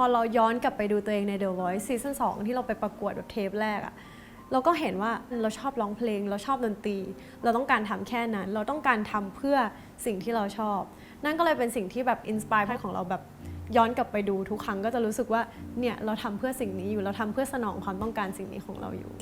พอเราย้อนกลับไปดูตัวเองใน The Voice ซีซั่น2ที่เราไปประกวดแบบเทปแรกอะเราก็เห็นว่าเราชอบร้องเพลง เราชอบดนตรี เราต้องการทำแค่นั้น เราต้องการทำเพื่อสิ่งที่เราชอบ นั่นก็เลยเป็นสิ่งที่แบบอินสปายให้ของเราแบบย้อนกลับไปดูทุกครั้งก็จะรู้สึกว่าเนี่ยเราทำเพื่อสิ่งนี้อยู่เราทำเพื่อสนองความต้องการสิ่งนี้ของเราอยู่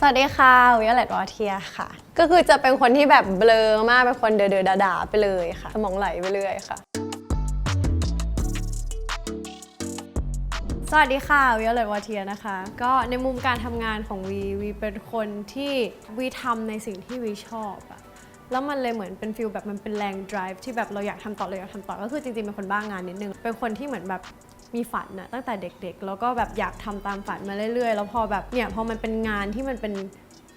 สวัสดีค่ะวิโอเลตวอเทียค่ะ ก็คือจะเป็นคนที่แบบเบลอมาก เป็นคนเดอๆด่าๆไปเลยค่ะ สมองไหลไปเรื่อยค่ะ สวัสดีค่ะวิโอเลตวอเทียนะคะ ก็ในมุมการทำงานของวีวีเป็นคนที่วีทำในสิ่งที่วีชอบอะแล้วมันเลยเหมือนเป็นฟิลแบบมันเป็นแรง drive ที่แบบเราอยากทำต่อเราอยากทำต่อก็คือจริงๆเป็นคนบ้างงานนิดนึง เป็นคนที่เหมือนแบบ มีฝันนะตั้งแต่เด็กๆ แล้วก็แบบอยากทำตามฝันมาเรื่อยๆ แล้วพอแบบเนี่ยพอมันเป็นงานที่มันเป็น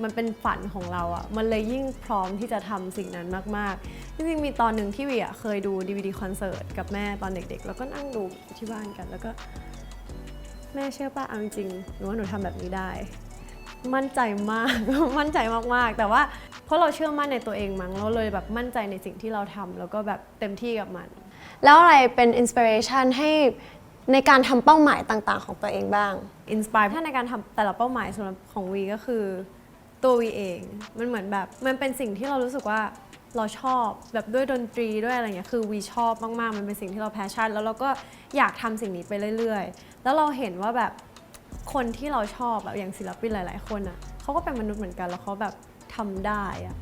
มันเป็นฝันของเราอะมันเลยยิ่งพร้อมที่จะทำสิ่งนั้นมากๆ จริงๆ มีตอนหนึ่งที่วีอะเคยดู DVD คอนเสิร์ตกับแม่ตอนเด็กๆ แล้วก็นั่งดูที่บ้านกัน แล้วก็แม่เชื่อป่ะเอาจริงๆหนูว่าหนูทำแบบนี้ได้ มั่นใจมาก มั่นใจมากๆ แต่ว่าเพราะเราเชื่อมั่นในตัวเองมั้ง เราเลยแบบมั่นใจในสิ่งที่เราทำแล้วก็แบบเต็มที่กับมัน แล้วอะไรเป็นอินสปิเรชันให้ ในการทำเป้าหมายต่างๆ ของตัวเองบ้าง อินสปายถ้าในการทำแต่ละเป้าหมายสำหรับของวีก็คือ ตัววีเอง มันเหมือนแบบ มันเป็นสิ่งที่เรารู้สึกว่าเราชอบแบบด้วยดนตรีด้วยอะไรเงี้ยคือวีชอบมากๆ มันเป็นสิ่งที่เราแพชชั่น แล้วเราก็อยากทำสิ่งนี้ไปเรื่อยๆ แล้วเราเห็นว่าแบบคนที่เราชอบแบบอย่างศิลปินหลาย ๆ คนอะเขาก็เป็นมนุษย์เหมือนกันแล้วเขาแบบทำได้อะ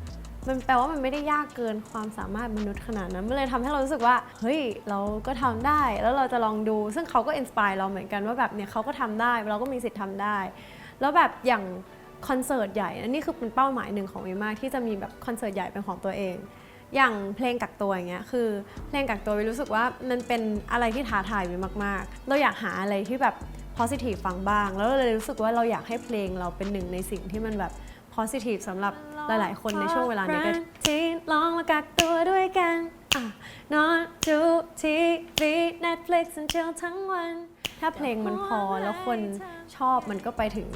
มันแปลว่ามันไม่ได้ยากเกินความสามารถมนุษย์ขนาดนั้น มันเลยทำให้เรารู้สึกว่า เฮ้ย เราก็ทำได้ แล้วเราจะลองดู ซึ่งเขาก็อินสปายเราเหมือนกันว่าแบบเนี่ยเขาก็ทำได้ เราก็มีสิทธิ์ทำได้ แล้วแบบอย่างคอนเสิร์ตใหญ่ อันนี้คือเป็นเป้าหมายหนึ่งของเอมากที่จะมีแบบคอนเสิร์ตใหญ่เป็นของตัวเอง อย่างเพลงกักตัวอย่างเงี้ย คือเพลงกักตัววิรู้สึกว่ามันเป็นอะไรที่ท้าทายวิมาก ๆ เราอยากหาอะไรที่แบบ positive ฟังบ้าง แล้วเราเลยรู้สึกว่าเราอยากให้เพลงเราเป็นหนึ่งในสิ่งที่มันแบบ positive สำหรับหลาย ๆ คนในช่วงเวลานี้ก็ที่ลองมากักตัวด้วยกันอะนอนดูทีวี Netflix จนเช้าทั้งวัน ถ้าเพลงมันพอแล้วคนชอบมันก็ไปถึง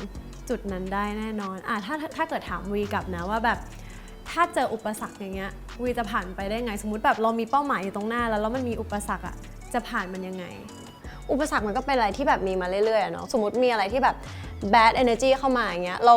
จุดนั้นได้แน่นอนอะถ้าถ้าถ้าเกิดถามวีกลับนะว่าแบบถ้าเจออุปสรรคอย่างเงี้ยวีจะผ่านไปได้ไง สมมุติแบบเรามีเป้าหมายอยู่ตรงหน้าแล้วแล้วมันมีอุปสรรคอะจะผ่านมันยังไง อุปสรรคมันก็เป็นอะไรที่แบบมีมาเรื่อยๆอะเนาะสมมติมีอะไรที่แบบ bad energy เข้ามาอย่างเงี้ยเรา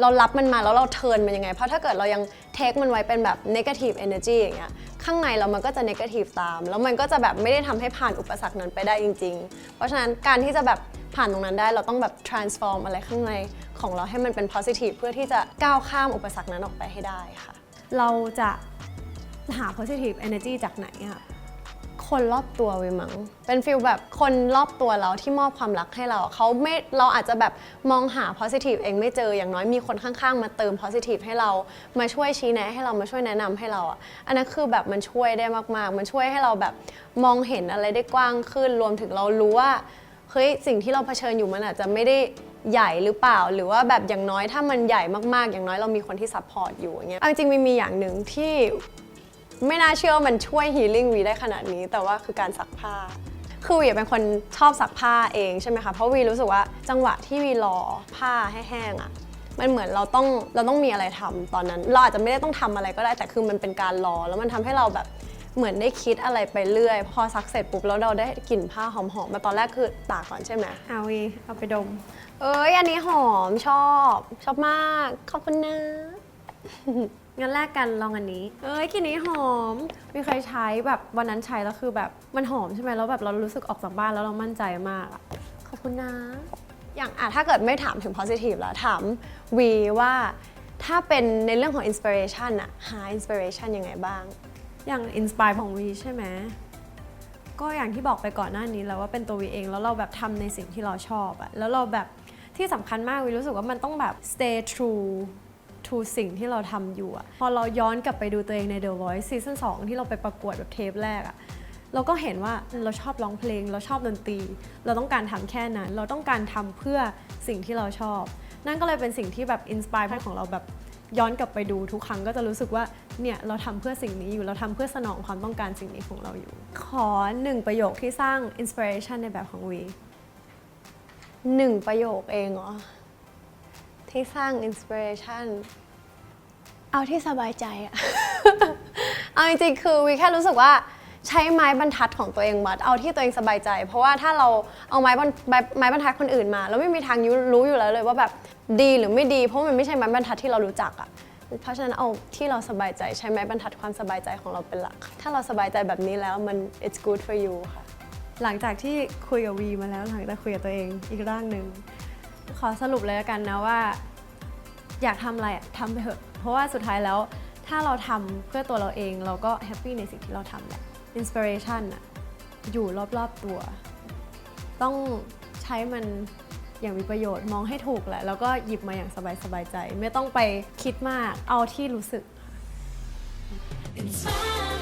เรารับมันมาแล้วเราเทิร์นมันยังไง เพราะถ้าเกิดเรายังเทคมันไว้เป็นแบบ negative energy อย่างเงี้ยข้างในเรามันก็จะ negative ตาม แล้วมันก็จะแบบไม่ได้ทำให้ผ่านอุปสรรคนั้นไปได้จริง ๆ เพราะฉะนั้นการที่จะแบบผ่านตรงนั้นได้เราต้องแบบ transform อะไรข้างในของเราให้มันเป็น positive เพื่อที่จะก้าวข้ามอุปสรรคนั้นออกไปให้ได้ค่ะ เราจะหา positive energy จากไหนอะ คนรอบตัวเว้ยมั้ง เป็นฟิลแบบคนรอบตัวเราที่มอบความรักให้เราเขาไม่เราอาจจะแบบมองหา positive เองไม่เจออย่างน้อยมีคนข้างๆ มาเติม positive ให้เรา มาช่วยชี้แนะให้เรามาช่วยแนะนำให้เราอะอันนั้นคือแบบมันช่วยได้มากๆ มันช่วยให้เราแบบมองเห็นอะไรได้กว้างขึ้นรวมถึงเรารู้ว่าเฮ้ยสิ่งที่เราเผชิญอยู่มันอาจจะไม่ได้ใหญ่หรือเปล่าหรือว่าแบบอย่างน้อยถ้ามันใหญ่มากๆ อย่างน้อยเรามีคนที่ซัพพอร์ตอยู่อย่างเงี้ยจริงๆมีมีอย่างหนึ่งที่ ไม่น่าเชื่อว่ามันช่วยฮีลิ่งวีได้ขนาดนี้ แต่ว่าคือการซักผ้า คือวีเป็นคนชอบซักผ้าเองใช่ไหมคะ เพราะวีรู้สึกว่าจังหวะที่วีรอผ้าให้แห้งอะ่ะมันเหมือนเราต้องเราต้องมีอะไรทำตอนนั้น เราอาจจะไม่ได้ต้องทำอะไรก็ได้แต่คือมันเป็นการรอ แล้วมันทำให้เราแบบเหมือนได้คิดอะไรไปเรื่อย พอซักเสร็จปุ๊บแล้วเราได้กลิ่นผ้าหอมๆมาตอนแรกคือตากก่อนใช่ไหมเอาวีเอาไปดม เอ้ยอันนี้หอมชอบ ชอบมากขอบคุณนะ งั้นแรกกันลองอันนี้ เอ้ยกลิ่นนี้หอมมีใครใช้แบบวันนั้นใช้แล้วคือแบบมันหอมใช่ไหมแล้วแบบเรารู้สึกออกจากบ้านแล้วเรามั่นใจมากอะขอบคุณนะ อย่างอะถ้าเกิดไม่ถามถึง positive แล้วถามวีว่าถ้าเป็นในเรื่องของ inspiration อะหา inspiration ยังไงบ้าง อย่างอินสปายของวีใช่ไหมก็อย่างที่บอกไปก่อนหน้านี้แล้วว่าเป็นตัววีเองแล้วเราแบบทำในสิ่งที่เราชอบอะแล้วเราแบบที่สำคัญมากวีรู้สึกว่ามันต้องแบบ stay true to สิ่งที่เราทำอยู่อะพอเราย้อนกลับไปดูตัวเองใน The Voice ซีซั่น2ที่เราไปประกวดแบบเทปแรกอะเราก็เห็นว่าเราชอบร้องเพลง เราชอบดนตรี เราต้องการทำแค่นั้น เราต้องการทำเพื่อสิ่งที่เราชอบ นั่นก็เลยเป็นสิ่งที่แบบอินสปายของเราแบบย้อนกลับไปดูทุกครั้งก็จะรู้สึกว่าเนี่ยเราทำเพื่อสิ่งนี้อยู่เราทำเพื่อสนองความต้องการสิ่งนี้ของเราอยู่ ขอหนึ่งประโยคที่สร้างอินสปิเรชันในแบบของวีหนึ่งประโยคเองเหรอ ที่สร้างอินสปิเรชันเอาที่สบายใจอะ เอาจริงๆคือวีแค่รู้สึกว่าใช้ไม้บรรทัดของตัวเองวัดเอาที่ตัวเองสบายใจ เพราะว่าถ้าเราเอาไม้บรรไม้ไม้บรรทัดคนอื่นมาเราไม่มีทางยุรู้อยู่แล้วเลยว่าแบบดีหรือไม่ดี เพราะมันไม่ใช่ไม้บรรทัดที่เรารู้จักอะเพราะฉะนั้นเอาที่เราสบายใจใช้ไม้บรรทัดความสบายใจของเราเป็นหลัก ถ้าเราสบายใจแบบนี้แล้วมัน it's good for you ค่ะหลังจากที่คุยกับวีมาแล้วหลังจากคุยกับตัวเองอีกร่างหนึ่ง ขอสรุปเลยละกันนะว่า อยากทำอะไรทำไปเถอะ เพราะว่าสุดท้ายแล้วถ้าเราทำเพื่อตัวเราเอง เราก็แฮปปี้ในสิ่งที่เราทำแหละอินสปิเรชันอะอยู่รอบๆตัว ต้องใช้มันอย่างมีประโยชน์มองให้ถูกแหละ แล้วก็หยิบมาอย่างสบายๆใจ ไม่ต้องไปคิดมากเอาที่รู้สึก Inspire